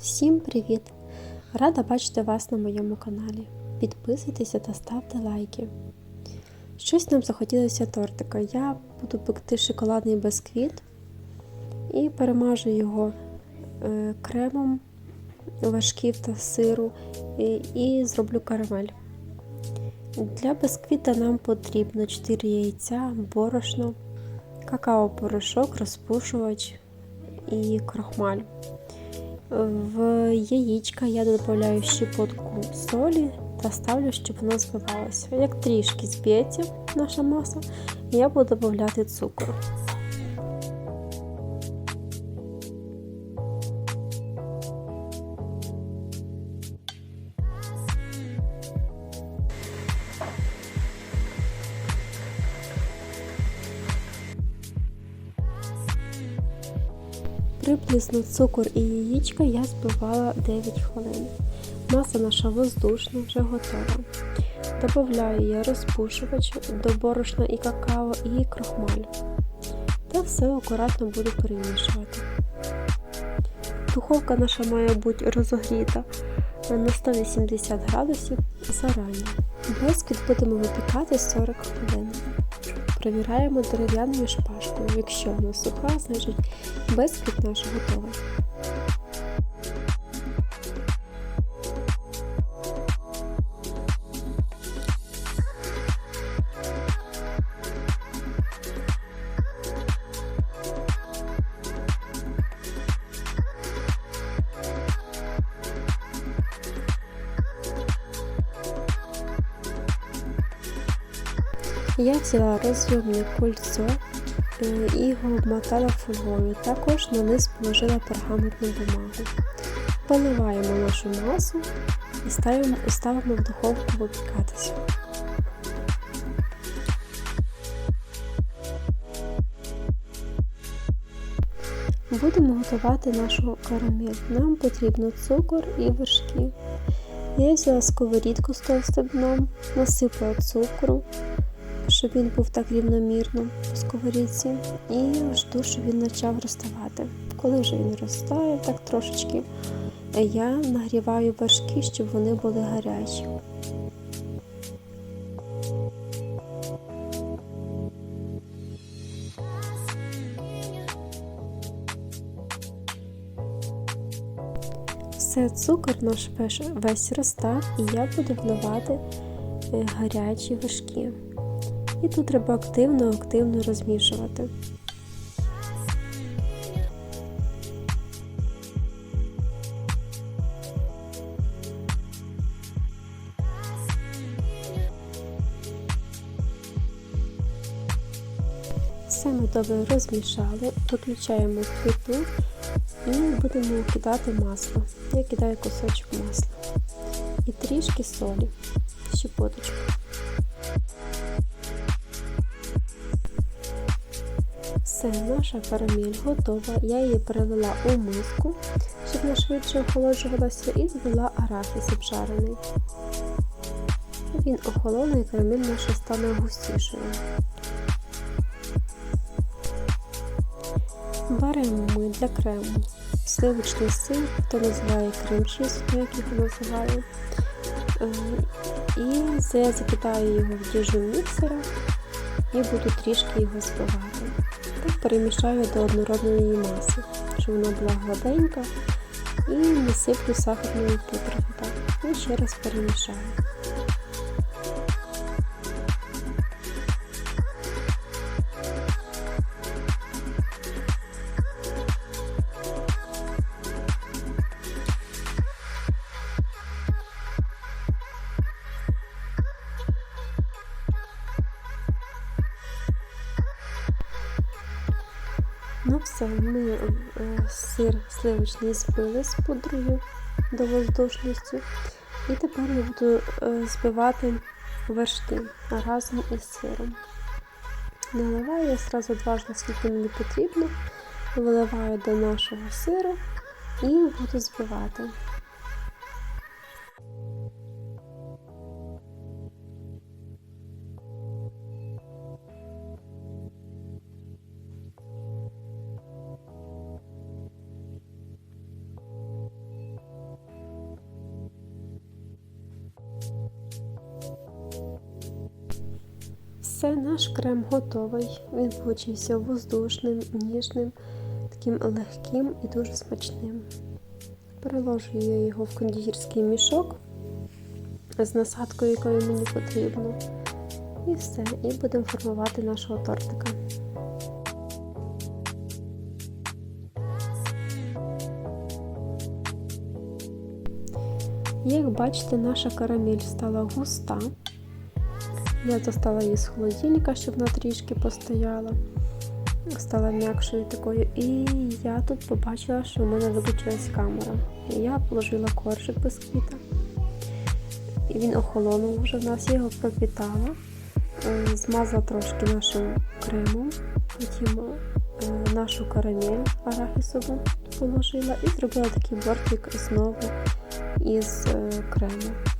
Всім привіт! Рада бачити вас на моєму каналі. Підписуйтеся та ставте лайки. Щось нам захотілося тортика. Я буду пекти шоколадний бисквіт і перемажу його е, кремом вершків та сиру і зроблю карамель. Для бисквіта нам потрібно 4 яйця, борошно, какао-порошок, розпушувач і крохмаль. В яєчка я додаю щепотку солі та ставлю, щоб воно збивалося. Як трішки зб'ється наша маса, я буду додати цукор. Приблизно цукор і яєчка я збивала 9 хвилин. Маса наша воздушна, вже готова. Добавляю я розпушувач до борошна і какао і крохмаль. Та все акуратно буду перемішувати. Духовка наша має бути розогріта на 180 градусів зарані. Бисквіт будемо випікати 40 хвилин. Провіраємо дерев'яною шпажкою. Якщо вона суха, значить бисквіт наш готовий. Я взяла розйомне кольцо і його обмотала фольгою. Також на низ положила пергаментну бумагу. Поливаємо нашу масу і ставимо, ставимо в духовку випікатися. Будемо готувати нашу карамель. Нам потрібно цукор і вершки. Я взяла сковорідку з товстим дном, насипала цукру, щоб він був так рівномірно у сковорідці, і жду, щоб він почав розставати. Коли вже він розтає, так трошечки, я нагріваю вершки, щоб вони були гарячі. Все, цукор наш весь розстав, і я буду вливати гарячі вершки. І тут треба активно-активно розмішувати. Все ми добре розмішали, виключаємо плиту і будемо кидати масло. Я кидаю кусочок масла і трішки солі, щепоточку. Все, наша карамель готова. Я її перевела у миску, щоб вона швидше охолоджувалася, і додала арахіс обжарений. Він охолоне і карамель наша стане густішою. Беремо ми для крему сливочний сир, хто називає крем-чіз, як його називаю. І я закидаю його в діжу міксера і буду трішки його збивати. Так перемішаю до однородної маси, щоб вона була гладенька і насиплю сахарною пудрою. І ще раз перемішаю. Ну все, ми е, сир сливочний збили з пудрою до воздушності. І тепер я буду е, збивати вершки разом із сиром. Наливаю я одразу дважно, скільки мені потрібно, виливаю до нашого сиру і буду збивати. Все, наш крем готовий. Він получився воздушним, ніжним, таким легким і дуже смачним. Переложую я його в кондитерський мішок з насадкою, якою мені потрібно. І все. І будемо формувати нашого тортика. Як бачите, наша карамель стала густа. Я достала її з холодильника, щоб вона трішки постояла. Стала м'якшою такою. І я тут побачила, що в мене виключилась камера. І я положила коржик бісквіта. І він охолонув вже в нас, я його пропітала, е, змазала трошки нашим кремом, потім е, нашу карамель арахісову положила і зробила такий бортик знову із е, крему.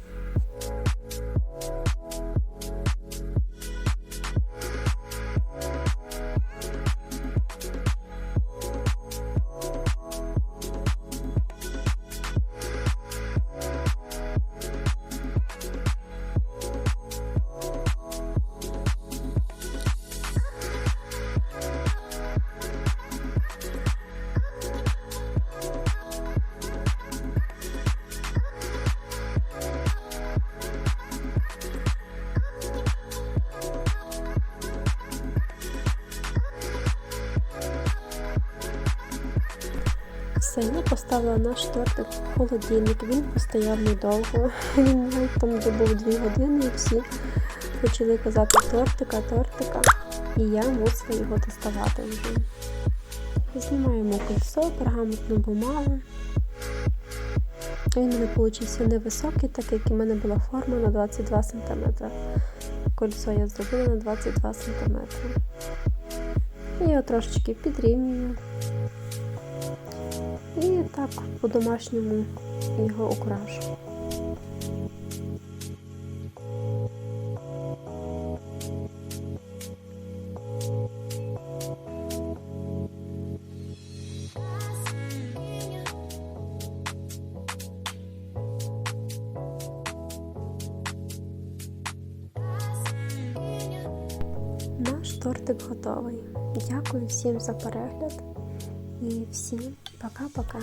Все, я поставила наш тортик холодильник. Він постояв недовго. Він навіть там добув 2 години і всі почали казати тортика, тортика. І я мусила його доставати вже. Знімаємо кольцо, пергаментну бумагу. Він мене вийшов невисокий, так як і в мене була форма на 22 см. Кольцо я зробила на 22 см. І його трошечки підрівнюю. І так по-домашньому його украшу. Наш тортик готовий. Дякую всім за перегляд і всім пока-пока.